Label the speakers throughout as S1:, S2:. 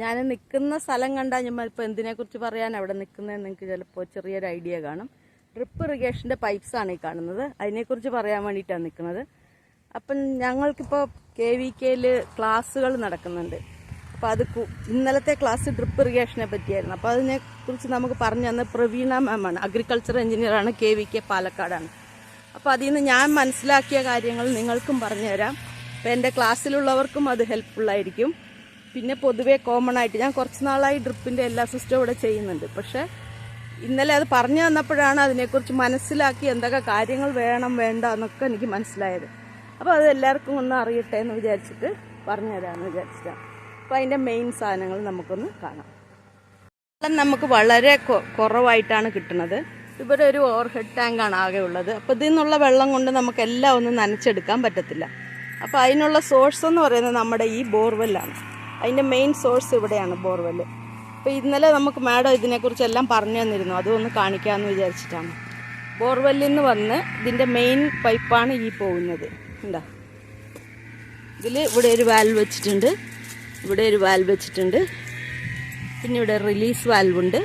S1: ഞാൻ നിൽക്കുന്ന സ്ഥലം കണ്ടാൽ ഞാൻ ഇപ്പോൾ എന്തിനെക്കുറിച്ച് പറയാൻ അവിടെ നിൽക്കുന്നതെന്ന് നിങ്ങൾക്ക് ചിലപ്പോൾ ചെറിയൊരു ഐഡിയ കാണും. ഡ്രിപ്പ് ഇറിഗേഷന്റെ പൈപ്സ് ആണ് ഈ കാണുന്നത്. അതിനെക്കുറിച്ച് പറയാൻ വേണ്ടിയിട്ടാണ് നിൽക്കുന്നത്. അപ്പം ഞങ്ങൾക്കിപ്പോൾ കെ വി കെയിൽ ക്ലാസ്സുകൾ നടക്കുന്നുണ്ട്. അപ്പോൾ അത് ഇന്നലത്തെ ക്ലാസ് ഡ്രിപ്പ് ഇറിഗേഷനെ പറ്റിയായിരുന്നു. അപ്പോൾ അതിനെക്കുറിച്ച് നമുക്ക് പറഞ്ഞു തന്ന പ്രവീണ മാമാണ് അഗ്രികൾച്ചർ എഞ്ചിനീയറാണ് കെ വി കെ പാലക്കാടാണ്. അപ്പോൾ അതിൽ നിന്ന് ഞാൻ മനസ്സിലാക്കിയ കാര്യങ്ങൾ നിങ്ങൾക്കും പറഞ്ഞുതരാം. അപ്പോൾ എന്റെ ക്ലാസ്സിലുള്ളവർക്കും അത് ഹെൽപ്ഫുള്ളായിരിക്കും പിന്നെ പൊതുവേ കോമൺ ആയിട്ട് ഞാൻ കുറച്ച് നാളായി ഡ്രിപ്പിന്റെ എല്ലാ സിസ്റ്റവും ഇവിടെ ചെയ്യുന്നുണ്ട്. പക്ഷേ ഇന്നലെ അത് പറഞ്ഞു തന്നപ്പോഴാണ് അതിനെക്കുറിച്ച് മനസ്സിലാക്കി എന്തൊക്കെ കാര്യങ്ങൾ വേണം വേണ്ട എന്നൊക്കെ എനിക്ക് മനസ്സിലായത്. അപ്പോൾ അത് എല്ലാവർക്കും ഒന്ന് അറിയട്ടെ എന്ന് വിചാരിച്ചിട്ട് പറഞ്ഞു തരാമെന്ന് വിചാരിച്ചിട്ടാണ്. അപ്പോൾ അതിന്റെ മെയിൻ സാധനങ്ങൾ നമുക്കൊന്ന് കാണാം. വെള്ളം നമുക്ക് വളരെ കുറവായിട്ടാണ് കിട്ടുന്നത്. ഇവിടെ ഒരു ഓവർ ഹെഡ് ടാങ്കാണ് ആകെ ഉള്ളത്. അപ്പോൾ ഇതിൽ നിന്നുള്ള വെള്ളം കൊണ്ട് നമുക്ക് എല്ലാം ഒന്നും നനച്ചെടുക്കാൻ പറ്റത്തില്ല. അപ്പോൾ അതിനുള്ള സോഴ്സ് എന്ന് പറയുന്നത് നമ്മുടെ ഈ ബോർവെല്ലാണ് അതിന്റെ മെയിൻ സോഴ്സ് ഇവിടെയാണ് ബോർവെൽ അപ്പോൾ ഇന്നലെ നമുക്ക് മാഡം ഇതിനെക്കുറിച്ചെല്ലാം പറഞ്ഞു തന്നിരുന്നു. അതൊന്ന് കാണിക്കാമെന്ന് വിചാരിച്ചിട്ടാണ്. ബോർവെല്ലിൽ നിന്ന് വന്ന് ഇതിന്റെ മെയിൻ പൈപ്പാണ് ഈ പോകുന്നത്. ഉണ്ടോ ഇതിൽ ഇവിടെ ഒരു വാൽവ് വെച്ചിട്ടുണ്ട്. ഇവിടെ ഒരു വാൽവ് വെച്ചിട്ടുണ്ട്. പിന്നെ ഇവിടെ റിലീസ് വാൽവ് ഉണ്ട്.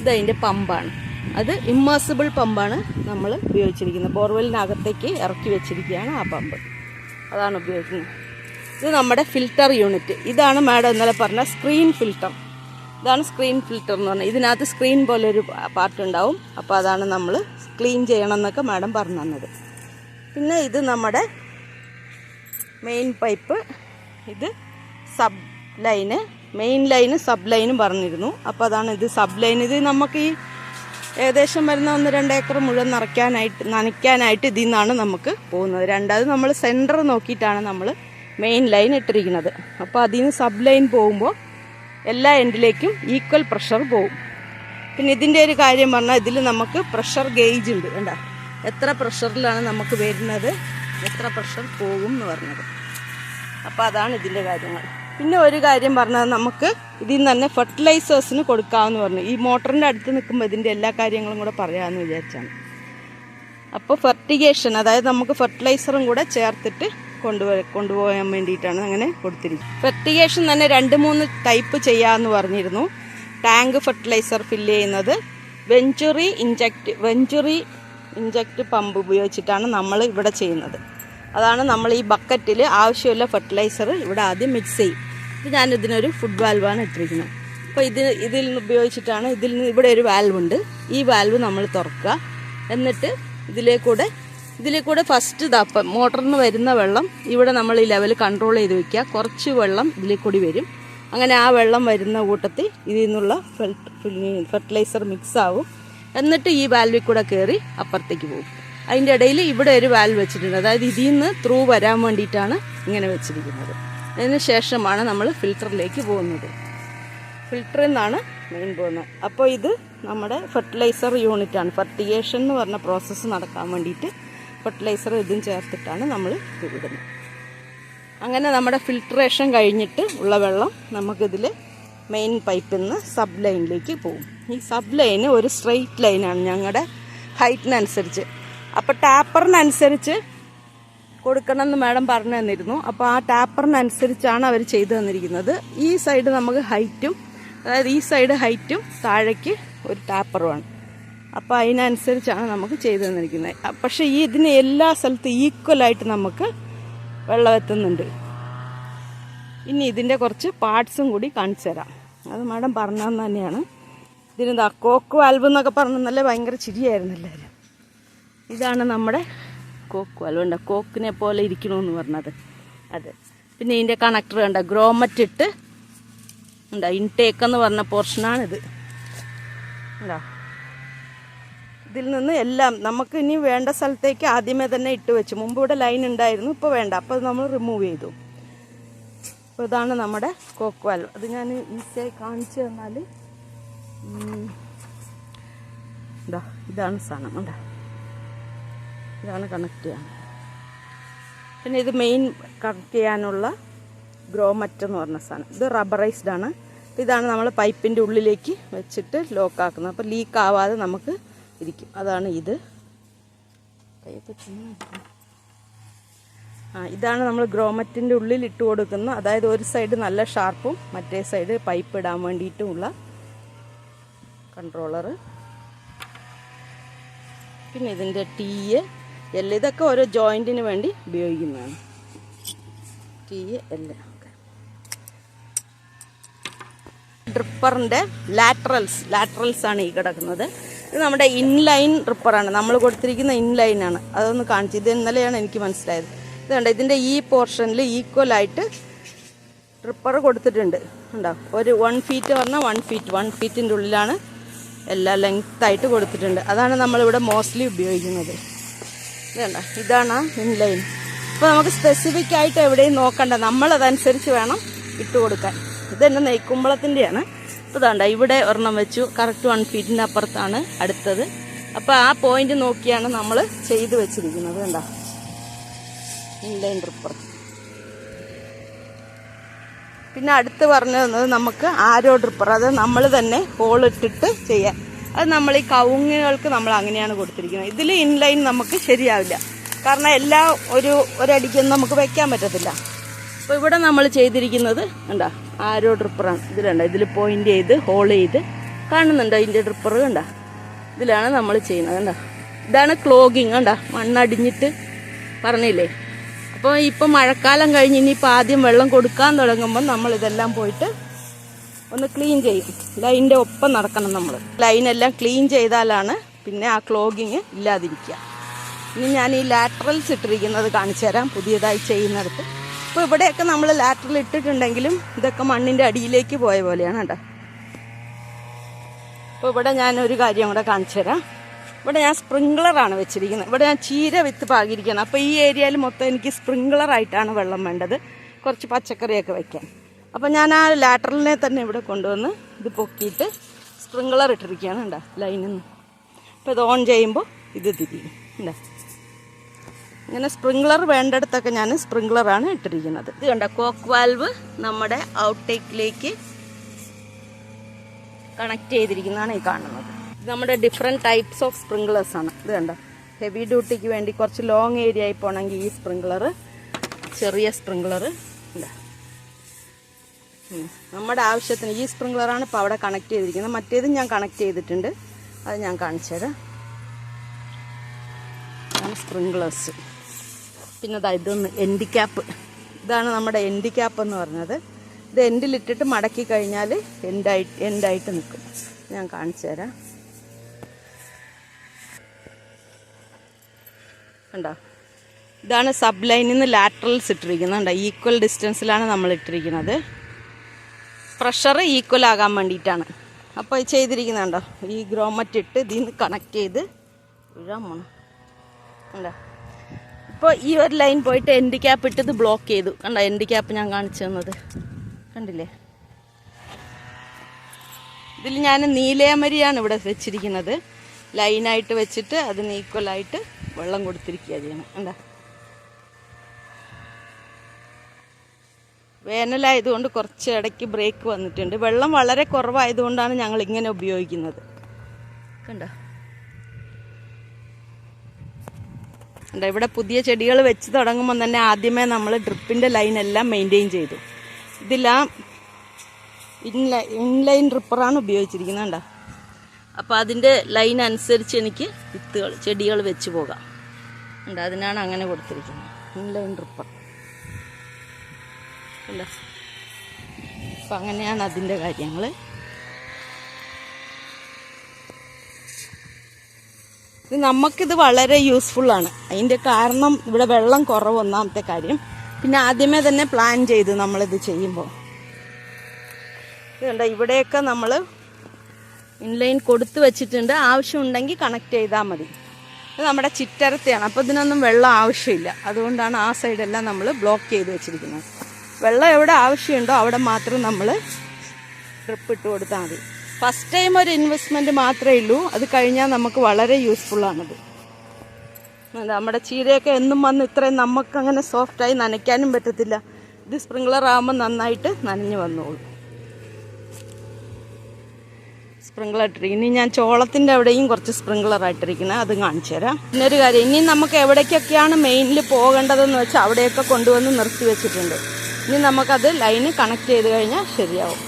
S1: ഇത് അതിന്റെ പമ്പാണ് അത് ഇമ്മേഴ്സിബിൾ പമ്പാണ് നമ്മൾ ഉപയോഗിച്ചിരിക്കുന്നത്. ബോർവെല്ലിനകത്തേക്ക് ഇറക്കി വെച്ചിരിക്കുകയാണ് ആ പമ്പ് അതാണ് ഉപയോഗിക്കുന്നത്. ഇത് നമ്മുടെ ഫിൽറ്റർ യൂണിറ്റ് ഇതാണ് മാഡം ഇന്നലെ പറഞ്ഞ സ്ക്രീൻ ഫിൽട്ടർ ഇതാണ് സ്ക്രീൻ ഫിൽറ്റർ എന്ന് പറഞ്ഞാൽ ഇതിനകത്ത് സ്ക്രീൻ പോലെ ഒരു പാർട്ട് ഉണ്ടാവും. അപ്പോൾ അതാണ് നമ്മൾ ക്ലീൻ ചെയ്യണം എന്നൊക്കെ മാഡം പറഞ്ഞു തന്നത്. പിന്നെ ഇത് നമ്മുടെ മെയിൻ പൈപ്പ് ഇത് sub line main line sub ലൈനും പറഞ്ഞിരുന്നു. അപ്പോൾ അതാണ് ഇത് സബ് ലൈൻ ഇത് നമുക്ക് ഈ ഏകദേശം വരുന്ന ഒന്ന് രണ്ട് ഏക്കർ മുഴുവൻ നിറയ്ക്കാനായിട്ട് നനയ്ക്കാനായിട്ട് ഇതിൽ നിന്നാണ് നമുക്ക് പോകുന്നത്. രണ്ടാമത് നമ്മൾ സെന്റർ നോക്കിയിട്ടാണ് നമ്മൾ മെയിൻ ലൈൻ ഇട്ടിരിക്കുന്നത്. അപ്പോൾ അതിൽ നിന്ന് സബ് ലൈൻ പോകുമ്പോൾ എല്ലാ എൻഡിലേക്കും ഈക്വൽ പ്രഷർ പോകും. പിന്നെ ഇതിന്റെ ഒരു കാര്യം പറഞ്ഞാൽ ഇതിൽ നമുക്ക് പ്രഷർ ഗേജ് ഉണ്ട് കണ്ടോ. എത്ര പ്രഷറിലാണ് നമുക്ക് വരുന്നത്? എത്ര പ്രഷർ പോകും എന്ന് പറഞ്ഞത്. അപ്പോൾ അതാണ് ഇതിന്റെ കാര്യങ്ങൾ. പിന്നെ ഒരു കാര്യം പറഞ്ഞാൽ നമുക്ക് ഇതിൽ നിന്ന് തന്നെ ഫെർട്ടിലൈസേഴ്സിന് കൊടുക്കാമെന്ന് പറഞ്ഞു. ഈ മോട്ടറിന്റെ അടുത്ത് നിൽക്കുമ്പോൾ ഇതിന്റെ എല്ലാ കാര്യങ്ങളും കൂടെ പറയാമെന്ന് വിചാരിച്ചാണ്. അപ്പോൾ ഫെർട്ടിഗേഷൻ അതായത് നമുക്ക് ഫെർട്ടിലൈസറും കൂടെ ചേർത്തിട്ട് കൊണ്ടുപോ കൊണ്ടുപോകാൻ വേണ്ടിയിട്ടാണ് അങ്ങനെ കൊടുത്തിരിക്കുന്നത് ഫെർട്ടിഗേഷൻ തന്നെ രണ്ട് മൂന്ന് ടൈപ്പ് ചെയ്യാമെന്ന് പറഞ്ഞിരുന്നു. ടാങ്ക് ഫെർട്ടിലൈസർ ഫില്ല് ചെയ്യുന്നത് venturi inject venturi inject pump ഉപയോഗിച്ചിട്ടാണ് നമ്മൾ ഇവിടെ ചെയ്യുന്നത്. അതാണ് നമ്മൾ ഈ ബക്കറ്റിൽ ആവശ്യമുള്ള ഫെർട്ടിലൈസർ ഇവിടെ ആദ്യം മിക്സ് ചെയ്യും. ഇത് ഞാൻ ഇതിനൊരു ഫുഡ് വാൽവാണ് ഇട്ടിരിക്കുന്നത്. അപ്പോൾ ഇത് ഇതിൽ നിന്ന് ഉപയോഗിച്ചിട്ടാണ് ഇതിൽ നിന്ന് ഇവിടെ ഒരു വാൽവുണ്ട് ഈ വാൽവ് നമ്മൾ തുറക്കുക. എന്നിട്ട് ഇതിലേ ഇതിലേ കൂടെ ഫസ്റ്റ് ഇതാപ്പം മോട്ടറിൽ നിന്ന് വരുന്ന വെള്ളം ഇവിടെ നമ്മൾ ഈ ലെവൽ കൺട്രോൾ ചെയ്ത് വെക്കുക. കുറച്ച് വെള്ളം ഇതിൽ കൂടി വരും. അങ്ങനെ ആ വെള്ളം വരുന്ന കൂട്ടത്തിൽ ഇതിൽ നിന്നുള്ള ഫെർട്ടിലൈസർ മിക്സ് ആവും. എന്നിട്ട് ഈ വാൽവിൽ കൂടെ കയറി അപ്പുറത്തേക്ക് പോകും. അതിന്റെ ഇടയിൽ ഇവിടെ ഒരു വാൽവ് വെച്ചിട്ടുണ്ട്. അതായത് ഇതിൽ നിന്ന് ത്രൂ വരാൻ വേണ്ടിയിട്ടാണ് ഇങ്ങനെ വെച്ചിരിക്കുന്നത്. അതിന് ശേഷമാണ് നമ്മൾ ഫിൽറ്ററിലേക്ക് പോകുന്നത്. ഫിൽറ്ററിൽ നിന്നാണ് മെയിൻ പോകുന്നത്. അപ്പോൾ ഇത് നമ്മുടെ ഫെർട്ടിലൈസർ യൂണിറ്റാണ് ഫെർട്ടിഗേഷൻ എന്ന് പറഞ്ഞ പ്രോസസ്സ് നടക്കാൻ വേണ്ടിയിട്ട് ഫെർട്ടിലൈസർ ഇതും ചേർത്തിട്ടാണ് നമ്മൾ ഇടുന്നത്. അങ്ങനെ നമ്മുടെ ഫിൽട്രേഷൻ കഴിഞ്ഞിട്ട് ഉള്ള വെള്ളം നമുക്കിതിൽ മെയിൻ പൈപ്പിൽ നിന്ന് സബ് ലൈനിലേക്ക് പോകും. ഈ സബ് ലൈന് ഒരു സ്ട്രെയിറ്റ് ലൈനാണ് ഞങ്ങളുടെ ഹൈറ്റിനനുസരിച്ച് അപ്പോൾ ടാപ്പറിനനുസരിച്ച് കൊടുക്കണമെന്ന് മാഡം പറഞ്ഞു തന്നിരുന്നു. അപ്പോൾ ആ ടാപ്പറിനനുസരിച്ചാണ് അവർ ചെയ്തു തന്നിരിക്കുന്നത്. ഈ സൈഡ് നമുക്ക് ഹൈറ്റും അതായത് ഈ സൈഡ് ഹൈറ്റും താഴേക്ക് ഒരു ടാപ്പറുമാണ് അപ്പോൾ അതിനനുസരിച്ചാണ് നമുക്ക് ചെയ്തു തന്നിരിക്കുന്നത്. പക്ഷെ ഈ ഇതിന് എല്ലാ സ്ഥലത്തും ഈക്വലായിട്ട് നമുക്ക് വെള്ളം എത്തുന്നുണ്ട് ഇനി ഇതിന്റെ കുറച്ച് പാർട്സും കൂടി കാണിച്ചു തരാം. അത് മാഡം പറഞ്ഞതെന്ന് തന്നെയാണ്. ഇതിനെന്താ കോക്ക് വാൽവ് എന്നൊക്കെ പറഞ്ഞ നല്ല ഭയങ്കര ചിരിയായിരുന്നു എല്ലാവരും ഇതാണ് നമ്മുടെ കോക്ക് വാൽവ് ഉണ്ട് കോക്കിനെ പോലെ ഇരിക്കണമെന്ന് പറഞ്ഞത്. അതെ. പിന്നെ ഇതിന്റെ കണക്ടർ കണ്ട? ഗ്രോമറ്റ് ഇട്ട് ഉണ്ടോ ഇൻടേക്ക് എന്ന് പറഞ്ഞ പോർഷനാണിത് എന്താ ഇതിൽ നിന്ന് എല്ലാം നമുക്ക് ഇനി വേണ്ട സ്ഥലത്തേക്ക് ആദ്യമേ തന്നെ ഇട്ട് വെച്ചു. മുമ്പ് ഇവിടെ ലൈൻ ഉണ്ടായിരുന്നു ഇപ്പോൾ വേണ്ട. അപ്പോൾ നമ്മൾ റിമൂവ് ചെയ്തു. അപ്പോൾ ഇതാണ് നമ്മുടെ കോക്ക് വാൽവ് അത് ഞാൻ ഈസിയായി കാണിച്ചു തന്നാൽ ഇതാ ഇതാണ് സാധനം. കണ്ടാ? ഇതാണ് കണക്ട് ചെയ്യാൻ. പിന്നെ ഇത് മെയിൻ കണക്ട് ചെയ്യാനുള്ള ഗ്രോമറ്റ് എന്ന് പറഞ്ഞ സാധനം. ഇത് റബ്ബറൈസ്ഡ് ആണ്. ഇതാണ് നമ്മൾ പൈപ്പിന്റെ ഉള്ളിലേക്ക് വെച്ചിട്ട് ലോക്കാക്കുന്നത് അപ്പോൾ ലീക്ക് ആവാതെ നമുക്ക് ഇരിക്കും. അതാണ് ഇത്. ആ ഇതാണ് നമ്മൾ ഗ്രോമറ്റിന്റെ ഉള്ളിൽ ഇട്ട് കൊടുക്കുന്ന അതായത് ഒരു സൈഡ് നല്ല ഷാർപ്പും മറ്റേ സൈഡ് പൈപ്പ് ഇടാൻ വേണ്ടിയിട്ടുമുള്ള കൺട്രോളർ പിന്നെ ഇതിന്റെ ടീ എല്ലാം ഇതൊക്കെ ഓരോ ജോയിന്റിന് വേണ്ടി ഉപയോഗിക്കുന്നതാണ്. ടീ എല്ലാം ഡ്രിപ്പറിന്റെ ലാറ്ററൽസ് ലാറ്ററൽസ് ആണ് ഈ കിടക്കുന്നത്. ഇത് നമ്മുടെ ഇൻലൈൻ റിപ്പറാണ് നമ്മൾ കൊടുത്തിരിക്കുന്ന ഇൻലൈനാണ് അതൊന്ന് കാണിച്ചു ഇത് ഇന്നലെയാണ് എനിക്ക് മനസ്സിലായത്. ഇത് കണ്ടോ ഇതിന്റെ ഈ പോർഷനിൽ ഈക്വലായിട്ട് റിപ്പർ കൊടുത്തിട്ടുണ്ട്. ഉണ്ടോ ഒരു വൺ ഫീറ്റ് പറഞ്ഞാൽ വൺ ഫീറ്റ് വൺ ഫീറ്റിന്റെ ഉള്ളിലാണ് എല്ലാ ലെങ്ത്തായിട്ട് കൊടുത്തിട്ടുണ്ട്. അതാണ് നമ്മളിവിടെ മോസ്റ്റ്ലി ഉപയോഗിക്കുന്നത്. ഇതുണ്ട ഇതാണ് ഇൻലൈൻ അപ്പോൾ നമുക്ക് സ്പെസിഫിക് ആയിട്ട് എവിടെയും നോക്കണ്ട. നമ്മളതനുസരിച്ച് വേണം ഇട്ട് കൊടുക്കാൻ. ഇതെന്നെ നെയ്ക്കുമ്പളത്തിന്റെയാണ് ഇപ്പോൾ ഇതാണ്ട ഇവിടെ ഒരെണ്ണം വെച്ചു. കറക്റ്റ് വൺ ഫീറ്റിന്റെ അപ്പുറത്താണ് അടുത്തത്. അപ്പോൾ ആ പോയിന്റ് നോക്കിയാണ് നമ്മൾ ചെയ്ത് വെച്ചിരിക്കുന്നത് കണ്ടോ. ഇൻലൈൻ ഡ്രിപ്പർ പിന്നെ അടുത്ത് പറഞ്ഞു തന്നത് നമുക്ക് ആരോ ഡ്രിപ്പർ അത് നമ്മൾ തന്നെ ഹോളിട്ടിട്ട് ചെയ്യാൻ. അത് നമ്മൾ ഈ കവുങ്ങുകൾക്ക് നമ്മൾ അങ്ങനെയാണ് കൊടുത്തിരിക്കുന്നത്. ഇതിൽ ഇൻലൈൻ നമുക്ക് ശരിയാവില്ല. കാരണം എല്ലാം ഒരു ഒരടിക്കൊന്നും നമുക്ക് വെക്കാൻ പറ്റത്തില്ല. അപ്പോൾ ഇവിടെ നമ്മൾ ചെയ്തിരിക്കുന്നത് എന്താ ആരോ ഡ്രിപ്പറാണ് ഇതിലുണ്ട ഇതിൽ പോയിന്റ് ചെയ്ത് ഹോൾ ചെയ്ത് കാണുന്നുണ്ടോ ഇതിന്റെ ഡ്രിപ്പർ കണ്ട? ഇതിലാണ് നമ്മൾ ചെയ്യുന്നത് കണ്ട. ഇതാണ് ക്ലോഗിങ് കണ്ട മണ്ണടിഞ്ഞിട്ട് പറഞ്ഞില്ലേ? അപ്പോൾ ഇപ്പം മഴക്കാലം കഴിഞ്ഞ് ഇനിയിപ്പോൾ ആദ്യം വെള്ളം കൊടുക്കാൻ തുടങ്ങുമ്പോൾ നമ്മൾ ഇതെല്ലാം പോയിട്ട് ഒന്ന് ക്ലീൻ ചെയ്യും. ലൈനിന്റെ ഒപ്പം നടക്കണം നമ്മൾ. ലൈനെല്ലാം ക്ലീൻ ചെയ്താലാണ് പിന്നെ ആ ക്ലോഗിങ് ഇല്ലാതിരിക്കുക. ഇനി ഞാൻ ഈ ലാറ്ററൽസ് ഇട്ടിരിക്കുന്നത് കാണിച്ചു തരാം പുതിയതായി ചെയ്യുന്നിടത്ത്. ഇപ്പോൾ ഇവിടെയൊക്കെ നമ്മൾ ലാറ്ററിൽ ഇട്ടിട്ടുണ്ടെങ്കിലും ഇതൊക്കെ മണ്ണിന്റെ അടിയിലേക്ക് പോയ പോലെയാണ് കേട്ടോ. അപ്പോൾ ഇവിടെ ഞാൻ ഒരു കാര്യം കൂടെ കാണിച്ചു തരാം. ഇവിടെ ഞാൻ സ്പ്രിങ്ക്ലറാണ് വെച്ചിരിക്കുന്നത്. ഇവിടെ ഞാൻ ചീര വിത്ത് പാകിയിരിക്കുന്നത് അപ്പോൾ ഈ ഏരിയയിൽ മൊത്തം എനിക്ക് സ്പ്രിങ്ക്ലറായിട്ടാണ് വെള്ളം വേണ്ടത്. കുറച്ച് പച്ചക്കറിയൊക്കെ വെക്കാൻ. അപ്പോൾ ഞാൻ ആ ലാറ്ററിനെ തന്നെ ഇവിടെ കൊണ്ടുവന്ന് ഇത് പൊക്കിയിട്ട് സ്പ്രിങ്ക്ലർ ഇട്ടിരിക്കുകയാണ് ഉണ്ടോ ലൈനിൽ നിന്ന്. അപ്പോൾ ഇത് ഓൺ ചെയ്യുമ്പോൾ ഇത് തിരിയും. ഉണ്ടോ ഇങ്ങനെ സ്പ്രിങ്ക്ലർ വേണ്ടിടത്തൊക്കെ ഞാൻ സ്പ്രിങ്ക്ലറാണ് ഇട്ടിരിക്കുന്നത്. ഇത് കണ്ട കോക്ക് വാൽവ് നമ്മുടെ ഔട്ടേക്കിലേക്ക് കണക്ട് ചെയ്തിരിക്കുന്നതാണ് ഈ കാണുന്നത്. ഇത് നമ്മുടെ ഡിഫറെന്റ് ടൈപ്സ് ഓഫ് സ്പ്രിങ്ക്ലേഴ്സ് ആണ്. ഇത് കണ്ട ഹെവി ഡ്യൂട്ടിക്ക് വേണ്ടി കുറച്ച് ലോങ് ഏരിയ ആയി പോകണമെങ്കിൽ ഈ സ്പ്രിങ്ക്ലർ ചെറിയ സ്പ്രിങ്ക്ലർ ഇല്ല നമ്മുടെ ആവശ്യത്തിന് ഈ സ്പ്രിങ്ക്ലറാണ് ഇപ്പോൾ അവിടെ കണക്ട് ചെയ്തിരിക്കുന്നത്. മറ്റേതും ഞാൻ കണക്ട് ചെയ്തിട്ടുണ്ട്. അത് ഞാൻ കാണിച്ചു തരാം. സ്പ്രിങ്ക്ലേഴ്സ് പിന്നെ ദാ ഇതൊന്ന് എൻഡി ക്യാപ്പ് ഇതാണ് നമ്മുടെ എൻഡി ക്യാപ്പ് എന്ന് പറഞ്ഞത്. ഇത് എൻഡിലിട്ടിട്ട് മടക്കി കഴിഞ്ഞാൽ എൻഡായി എൻഡായിട്ട് നിൽക്കും ഞാൻ കാണിച്ചു തരാം. കണ്ടോ? ഇതാണ് സബ് ലൈനിൽ നിന്ന് ലാറ്ററൽസ് ഇട്ടിരിക്കുന്നത്. കണ്ടോ? ഈക്വൽ ഡിസ്റ്റൻസിലാണ് നമ്മൾ ഇട്ടിരിക്കുന്നത്. പ്രഷർ ഈക്വൽ ആകാൻ വേണ്ടിയിട്ടാണ്. അപ്പോൾ ഇത് ചെയ്തിരിക്കുന്നുണ്ടോ ഈ ഗ്രോമറ്റ് ഇട്ട് ഇതിൽ നിന്ന് കണക്ട് ചെയ്ത് വിഴാൻ പോണം. കണ്ടോ? ഇപ്പോൾ ഈ ഒരു ലൈൻ പോയിട്ട് എൻഡ് ക്യാപ്പ് ഇട്ടത് ബ്ലോക്ക് ചെയ്തു. കണ്ട എൻഡ് ക്യാപ്പ് ഞാൻ കാണിച്ചു തന്നത്. കണ്ടില്ലേ? ഇതിൽ ഞാൻ നീലയമരിയാണ് ഇവിടെ വെച്ചിരിക്കുന്നത്. ലൈനായിട്ട് വെച്ചിട്ട് അതിന് ഈക്വലായിട്ട് വെള്ളം കൊടുത്തിരിക്കുക ചെയ്യണം കണ്ടോ? വേനലായതുകൊണ്ട് കുറച്ച് ഇടയ്ക്ക് ബ്രേക്ക് വന്നിട്ടുണ്ട്. വെള്ളം വളരെ കുറവായതുകൊണ്ടാണ് ഞങ്ങൾ ഇങ്ങനെ ഉപയോഗിക്കുന്നത്. കണ്ടോ? ഉണ്ട് ഇവിടെ പുതിയ ചെടികൾ വെച്ച് തുടങ്ങുമ്പോൾ തന്നെ ആദ്യമേ നമ്മൾ ഡ്രിപ്പിന്റെ ലൈനെല്ലാം മെയിന്റെയിൻ ചെയ്തു. ഇതിലാണ് ഇൻലൈ ഇൻലൈൻ ഡ്രിപ്പറാണ് ഉപയോഗിച്ചിരിക്കുന്നത് കണ്ടോ? അപ്പോൾ അതിന്റെ ലൈൻ അനുസരിച്ച് എനിക്ക് വിത്തുകൾ ചെടികൾ വെച്ച് പോകാം. ഉണ്ട് അതിനാണ് അങ്ങനെ കൊടുത്തിരിക്കുന്നത്. ഇൻലൈൻ ഡ്രിപ്പർ അല്ല അപ്പം അങ്ങനെയാണ് അതിന്റെ കാര്യങ്ങൾ ഇത് നമുക്കിത് വളരെ യൂസ്ഫുള്ളാണ് അതിന്റെ കാരണം ഇവിടെ വെള്ളം കുറവ് ഒന്നാമത്തെ കാര്യം. പിന്നെ ആദ്യമേ തന്നെ പ്ലാൻ ചെയ്തു നമ്മളിത് ചെയ്യുമ്പോൾ ഇതുണ്ട് ഇവിടെയൊക്കെ നമ്മൾ ഇൻലൈൻ കൊടുത്തു വെച്ചിട്ടുണ്ട്. ആവശ്യമുണ്ടെങ്കിൽ കണക്ട് ചെയ്താൽ മതി. ഇത് നമ്മുടെ ചിറ്റരത്തെയാണ്. അപ്പോൾ ഇതിനൊന്നും വെള്ളം ആവശ്യമില്ല. അതുകൊണ്ടാണ് ആ സൈഡെല്ലാം നമ്മൾ ബ്ലോക്ക് ചെയ്ത് വെച്ചിരിക്കുന്നത്. വെള്ളം എവിടെ ആവശ്യമുണ്ടോ അവിടെ മാത്രം നമ്മൾ ട്രിപ്പ് ഇട്ട് കൊടുത്താൽ മതി. ഫസ്റ്റ് ടൈം ഒരു ഇൻവെസ്റ്റ്മെന്റ് മാത്രമേ ഉള്ളൂ. അത് കഴിഞ്ഞാൽ നമുക്ക് വളരെ യൂസ്ഫുള്ളാണത് നമ്മുടെ ചീരയൊക്കെ എന്നും വന്ന് ഇത്രയും നമുക്കങ്ങനെ സോഫ്റ്റായി നനയ്ക്കാനും പറ്റത്തില്ല. ഇത് സ്പ്രിങ്ക്ലർ ആകുമ്പോൾ നന്നായിട്ട് നനഞ്ഞു വന്നോളൂ. സ്പ്രിങ്ക്ലർ ഇട്ടിരിക്കുന്നു ഇനി ഞാൻ ചോളത്തിന്റെ അവിടെയും കുറച്ച് സ്പ്രിങ്ക്ലർ ആയിട്ടിരിക്കുന്നത് അത് കാണിച്ചു തരാം. പിന്നെ ഒരു കാര്യം ഇനി നമുക്ക് എവിടേക്കൊക്കെയാണ് മെയിനിൽ പോകേണ്ടതെന്ന് വെച്ചാൽ അവിടെയൊക്കെ കൊണ്ടുവന്ന് നിർത്തി വെച്ചിട്ടുണ്ട്. ഇനി നമുക്കത് ലൈന് കണക്ട് ചെയ്ത് കഴിഞ്ഞാൽ ശരിയാവും.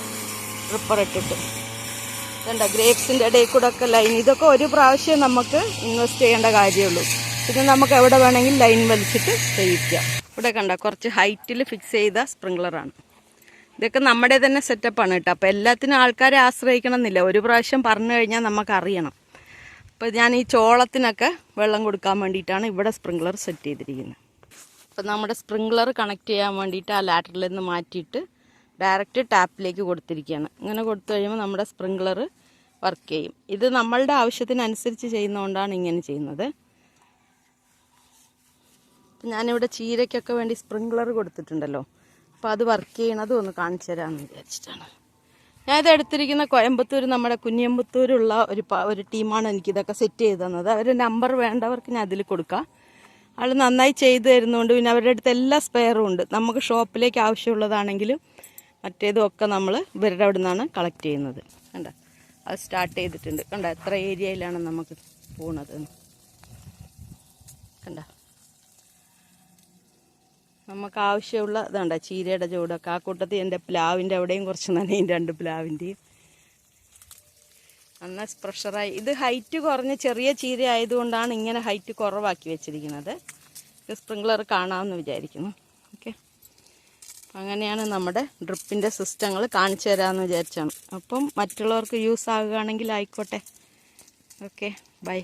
S1: റിപ്പർ ഇട്ടിട്ട്. ഇതുണ്ട ഗ്രേപ്സിന്റെ ഇടയിൽ കൂടെ ഒക്കെ ലൈൻ ഇതൊക്കെ ഒരു പ്രാവശ്യം നമുക്ക് ഇൻവെസ്റ്റ് ചെയ്യേണ്ട കാര്യമുള്ളൂ. പിന്നെ നമുക്ക് എവിടെ വേണമെങ്കിൽ ലൈൻ വലിച്ചിട്ട് ചെയ്യിക്കാം. ഇവിടെ കണ്ട കുറച്ച് ഹൈറ്റിൽ ഫിക്സ് ചെയ്ത സ്പ്രിങ്ക്ലറാണ് ഇതൊക്കെ നമ്മുടെ തന്നെ സെറ്റപ്പാണ് കേട്ടോ. അപ്പോൾ എല്ലാത്തിനും ആൾക്കാരെ ആശ്രയിക്കണമെന്നില്ല. ഒരു പ്രാവശ്യം പറഞ്ഞു കഴിഞ്ഞാൽ നമുക്ക് അറിയണം. അപ്പോൾ ഞാൻ ഈ ചോളത്തിനൊക്കെ വെള്ളം കൊടുക്കാൻ വേണ്ടിയിട്ടാണ് ഇവിടെ സ്പ്രിങ്ക്ലർ സെറ്റ് ചെയ്തിരിക്കുന്നത്. അപ്പോൾ നമ്മുടെ സ്പ്രിങ്ക്ലർ കണക്ട് ചെയ്യാൻ വേണ്ടിയിട്ട് ആ ലാറ്ററിൽ നിന്ന് മാറ്റിയിട്ട് ഡയറക്റ്റ് ടാപ്പിലേക്ക് കൊടുത്തിരിക്കുകയാണ്. ഇങ്ങനെ കൊടുത്തു കഴിയുമ്പോൾ നമ്മുടെ സ്പ്രിങ്ക്ലർ വർക്ക് ചെയ്യും. ഇത് നമ്മളുടെ ആവശ്യത്തിനനുസരിച്ച് ചെയ്യുന്നതുകൊണ്ടാണ് ഇങ്ങനെ ചെയ്യുന്നത്. ഞാനിവിടെ ചീരയ്ക്കൊക്കെ വേണ്ടി സ്പ്രിങ്ക്ലർ കൊടുത്തിട്ടുണ്ടല്ലോ. അപ്പോൾ അത് വർക്ക് ചെയ്യണതും ഒന്ന് കാണിച്ചു തരാമെന്ന് വിചാരിച്ചിട്ടാണ്. ഞാനിത് എടുത്തിരിക്കുന്ന കോയമ്പത്തൂർ നമ്മുടെ കുഞ്ഞമ്പത്തൂരുള്ള ഒരു ഒരു ടീമാണ് എനിക്കിതൊക്കെ സെറ്റ് ചെയ്ത് തന്നത്. അവർ നമ്പർ വേണ്ടവർക്ക് ഞാൻ അതിൽ കൊടുക്കാം. ആൾ നന്നായി ചെയ്തു തരുന്നതുകൊണ്ട് പിന്നെ അവരുടെ അടുത്ത് എല്ലാ സ്പെയറും ഉണ്ട്. നമുക്ക് ഷോപ്പിലേക്ക് ആവശ്യമുള്ളതാണെങ്കിലും മറ്റേതും ഒക്കെ നമ്മൾ ഇവരുടെ അവിടെ നിന്നാണ് കളക്ട് ചെയ്യുന്നത്. കണ്ട? അത് സ്റ്റാർട്ട് ചെയ്തിട്ടുണ്ട്. കണ്ട എത്ര ഏരിയയിലാണ് നമുക്ക് പോണത്? കണ്ട? നമുക്ക് ആവശ്യമുള്ള ഇതുണ്ട. ചീരയുടെ ചൂടൊക്കെ. ആ കൂട്ടത്തിൽ എന്റെ പ്ലാവിന്റെ അവിടെയും കുറച്ച് നനയും രണ്ട് പ്ലാവിന്റെയും. നന്നായി സ്പ്രഷറായി ഇത് ഹൈറ്റ് കുറഞ്ഞ ചെറിയ ചീര ആയതുകൊണ്ടാണ് ഇങ്ങനെ ഹൈറ്റ് കുറവാക്കി വെച്ചിരിക്കുന്നത്. സ്പ്രിംഗ്ലർ കാണാമെന്ന് വിചാരിക്കുന്നു. അങ്ങനെയാണ് നമ്മുടെ ഡ്രിപ്പിന്റെ സിസ്റ്റങ്ങൾ കാണിച്ചു തരാമെന്ന് വിചാരിച്ചാണ്. അപ്പം മറ്റുള്ളവർക്ക് യൂസ് ആകുകയാണെങ്കിൽ ആയിക്കോട്ടെ. Okay bye.